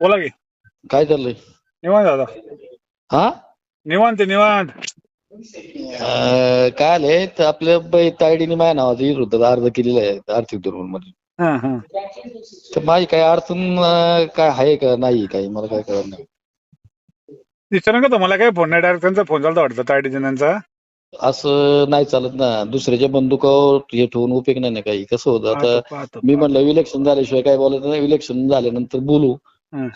बोला की. काय चाललंय? निवांत दादा. हा? निवांत निवांत. अं, काय आलंय? तर आपल्या तायडीने माझ्या नावाचा विरोधात अर्ज केलेला आहे आर्थिक धोरणमध्ये. हा हा. तर माझी काय अडचण अं, काय आहे का नाही काही? मला काय कळत नाही. विचारा का तुम्हाला काय फोन नाही डायरेक्ट त्यांचा फोन चालतो वाटतं तायडी जणांचा असं नाही चालत ना. दुसऱ्याच्या बंदुकावर हे ठेवून उपयोग नाही ना काही. कसं होतं? आता. मी म्हणलं इलेक्शन झाल्याशिवाय काय बोलायचं नाही. इलेक्शन झाल्यानंतर बोलू.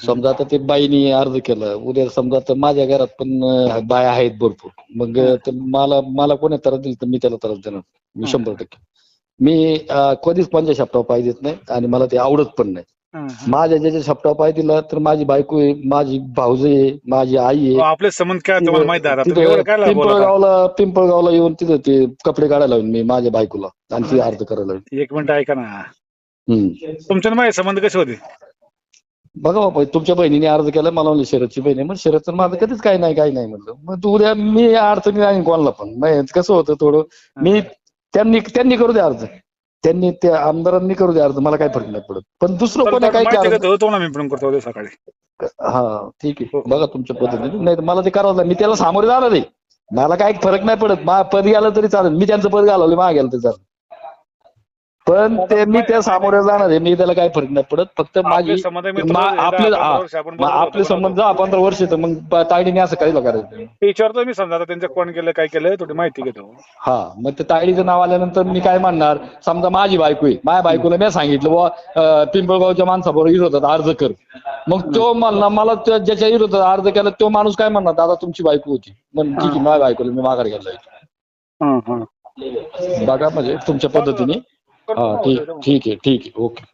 समजा आता ते बाईनी अर्ज केला. उद्या समजा आता माझ्या घरात पण बाया आहेत भरपूर. मग. तर मला मला कोणी त्रास दिला तर मी त्याला त्रास देणार मी. शंभर टक्के. मी कधीच पंजा शपटाव पाय देत नाही आणि मला ते आवडत पण नाही. माझ्या ज्याच्या शपटाव पाय दिला तर माझी बायको आहे माझी भाऊज आहे माझी आई आहे. आपले संबंध काय पिंपळगावला पिंपळगावला येऊन तिथं ते कपडे काढायला लावून मी माझ्या बायकोला आणि ती अर्ज करायला एक मिनिट ऐका ना. तुमच्या माझे संबंध कसे होते? बघा बाबा तुमच्या बहिणीने अर्ज केला मला म्हणलं शरदची बहीण मग शरदचं माझं कधीच काही नाही काही नाही म्हणलं. मग तू उद्या मी अडचणी नाही कोणाला पण. मग कसं होतं थोडं? मी त्यांनी त्यांनी करू द्या अर्ज. त्यांनी त्या आमदारांनी करू द्या अर्ज. मला काही फरक नाही पडत. पण दुसरं कोणी काही सकाळी? हा ठीक आहे. बघा तुमच्या पद्धतीने. नाही तर मला ते करावं लागेल. मी त्याला सामोरे जाणार आहे. मला काही फरक नाही पडत. मा पद गेलं तरी चालेल. मी त्यांचं पद घालवलं मागे गेलं तरी चालेल. पण ते मी त्या सामोरे जाणार आहे. मी त्याला काही फरक नाही पडत. फक्त माझी आपले आपले संबंध पंधरा वर्ष तर मग तायडीने असं काही करायचं ते विचारतो मी समजा आता त्यांचं कोण केलं काय केलं थोडी माहिती घेतो. हा. मग ते तायडीचं नाव आल्यानंतर मी काय म्हणणार? समजा माझी बायको आहे. माझ्या बायकोला मी सांगितलं अं, पिंपळगावच्या माणसाबरोबर विरोधात अर्ज कर. मग तो म्हणला मला ज्याच्या विरोधात अर्ज केला तो माणूस काय म्हणणार दादा तुमची बायको होती. मग ठीक आहे माझ्या बायकोला मी माघार घ्यायला. हं, हं. बघा म्हणजे तुमच्या पद्धतीने. ठीक ठीक आहे ठीक आहे ओके.